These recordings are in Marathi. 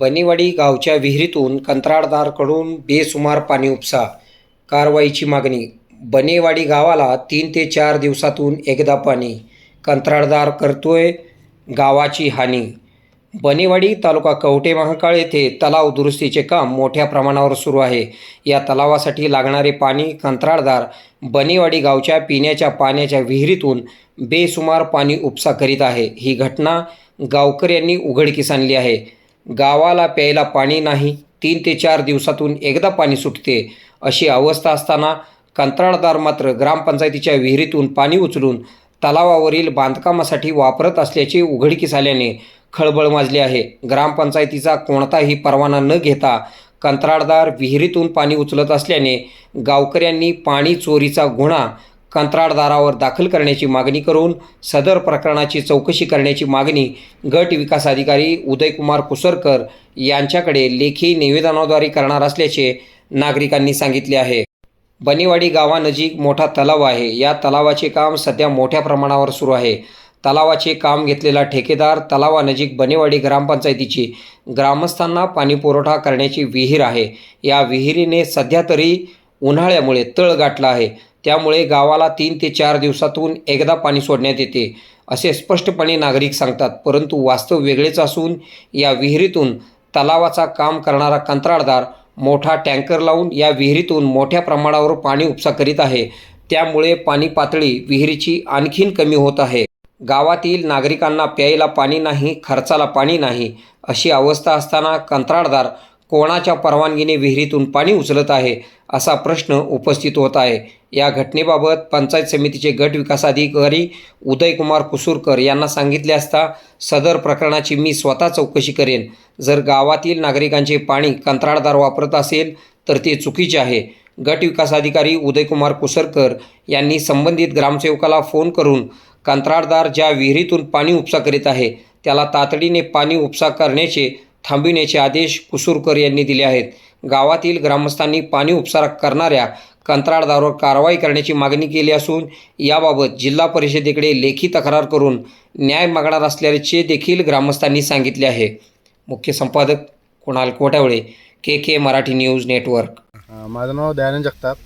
बनेवाडी गावच्या विहिरीतून कंत्राटदारकडून बेसुमार पाणी उपसा. कारवाईची मागणी बनेवाडी गावाला तीन ते चार दिवसातून एकदा पाणी. कंत्राटदार करतोय गावाची हानी. बनेवाडी तालुका कवटे महाकाळ येथे तलाव दुरुस्तीचे काम मोठ्या प्रमाणावर सुरू आहे. या तलावासाठी लागणारे पाणी कंत्राटदार बनेवाडी गावच्या पिण्याच्या पाण्याच्या विहिरीतून बेसुमार पाणी उपसा करीत आहे. ही घटना गावकऱ्यांनी उघडकीस आणली आहे. गावाला प्यायला पाणी नाही तीन ते चार दिवसातून एकदा पाणी सुटते अशी अवस्था असताना कंत्राटदार मात्र ग्रामपंचायतीच्या विहिरीतून पाणी उचलून तलावावरील बांधकामासाठी वापरत असल्याचे उघडकीस आल्याने खळबळ माजली आहे. ग्रामपंचायतीचा कोणताही परवाना न घेता कंत्राटदार विहिरीतून पाणी उचलत असल्याने गावकऱ्यांनी पाणी चोरीचा गुन्हा कंत्राटदारावर दाखल करण्याची मागणी करून सदर प्रकरणाची चौकशी करण्याची मागणी गट विकास अधिकारी उदयकुमार कुसरकर यांच्याकडे लेखी निवेदनाद्वारे करणार असल्याचे नागरिकांनी सांगितले आहे. बनेवाडी गावानजीक मोठा तलाव आहे. या तलावाचे काम सध्या मोठ्या प्रमाणावर सुरू आहे. तलावाचे काम घेतलेला ठेकेदार तलावानजीक बनेवाडी ग्रामपंचायतीची ग्रामस्थांना पाणीपुरवठा करण्याची विहीर आहे. या विहिरीने सध्या तरी उन्हाळ्यामुळे तळ गाठला आहे. त्यामुळे गावाला तीन ते चार दिवसातून एकदा पाणी सोडण्यात येते असे स्पष्टपणे नागरिक सांगतात. परंतु वास्तव वेगळेच असून या विहिरीतून तलावाचा काम करणारा कंत्राटदार मोठा टँकर लावून या विहिरीतून मोठ्या प्रमाणावर पाणी उपसा करीत आहे. त्यामुळे पाणी पातळी विहिरीची आणखीन कमी होत आहे. गावातील नागरिकांना प्यायला पाणी नाही खर्चाला पाणी नाही अशी अवस्था असताना कंत्राटदार कोणाच्या परवानगीने विहिरीतून पाणी उचलत आहे असा प्रश्न उपस्थित होत आहे. या घटनेबाबत पंचायत समितीचे गट विकास अधिकारी उदयकुमार कुसूरकर यांना सांगितले असता सदर प्रकरणाची मी स्वतः चौकशी करेन. जर गावातील नागरिकांचे पाणी कंत्राटदार वापरत असेल तर ते चुकीचे आहे. गट विकास अधिकारी उदयकुमार कुसरकर यांनी संबंधित ग्रामसेवकाला फोन करून कंत्राटदार ज्या विहिरीतून पाणी उपसा करीत आहे त्याला तातडीने पाणी उपसा करण्याचे थांबविण्याचे आदेश कुसूरकर यांनी दिले आहेत. गावातील ग्रामस्थांनी पाणी उपसा करणाऱ्या कंत्राटदारावर कारवाई करण्याची मागणी केली असून याबाबत जिल्हा परिषदेकडे लेखी तक्रार करून न्याय मागणार असल्याचे देखील ग्रामस्थांनी सांगितले आहे. मुख्य संपादक Kunal Kotawale K K Marathi News Network. माझं नाव दयानंद जगताप.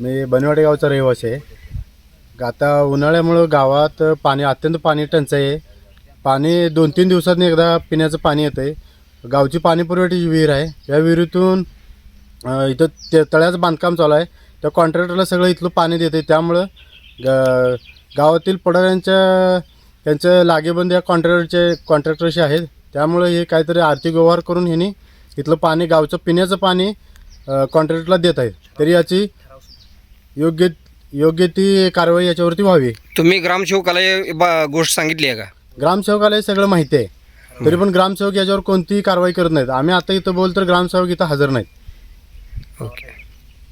मी बनवाडे गावचा रहिवासी आहे. आता उन्हाळ्यामुळं गावात पाणी अत्यंत पाणी टंचाई आहे. पाणी दोन तीन दिवसातून एकदा पिण्याचं पाणी येतं आहे गावची पाणी पुरवठ्याची विहीर आहे. या विहिरीतून इथं ते तळ्याचं बांधकाम चालू आहे. त्या कॉन्ट्रॅक्टरला सगळं इथलं पाणी देते त्यामुळं ग गावातील पुढाऱ्यांच्या त्यांचं लागेबंद या कॉन्ट्रॅक्टरचे कॉन्ट्रॅक्टरशी आहेत. त्यामुळं हे काहीतरी आर्थिक व्यवहार करून ह्यांनी इथलं पाणी गावचं पिण्याचं पाणी कॉन्ट्रॅक्टरला देत आहेत. तरी याची योग्य योग्य ती कारवाई याच्यावरती व्हावी. तुम्ही ग्रामसेवकाला हे बा- गोष्ट सांगितली आहे का? ग्रामसेवकाला हे सगळं माहिती आहे. तरी पण ग्रामसेवक याच्यावर कोणतीही कारवाई करत नाहीत. आम्ही आता इथं बोल तर ग्रामसेवक इथं हजर नाहीत. ओके.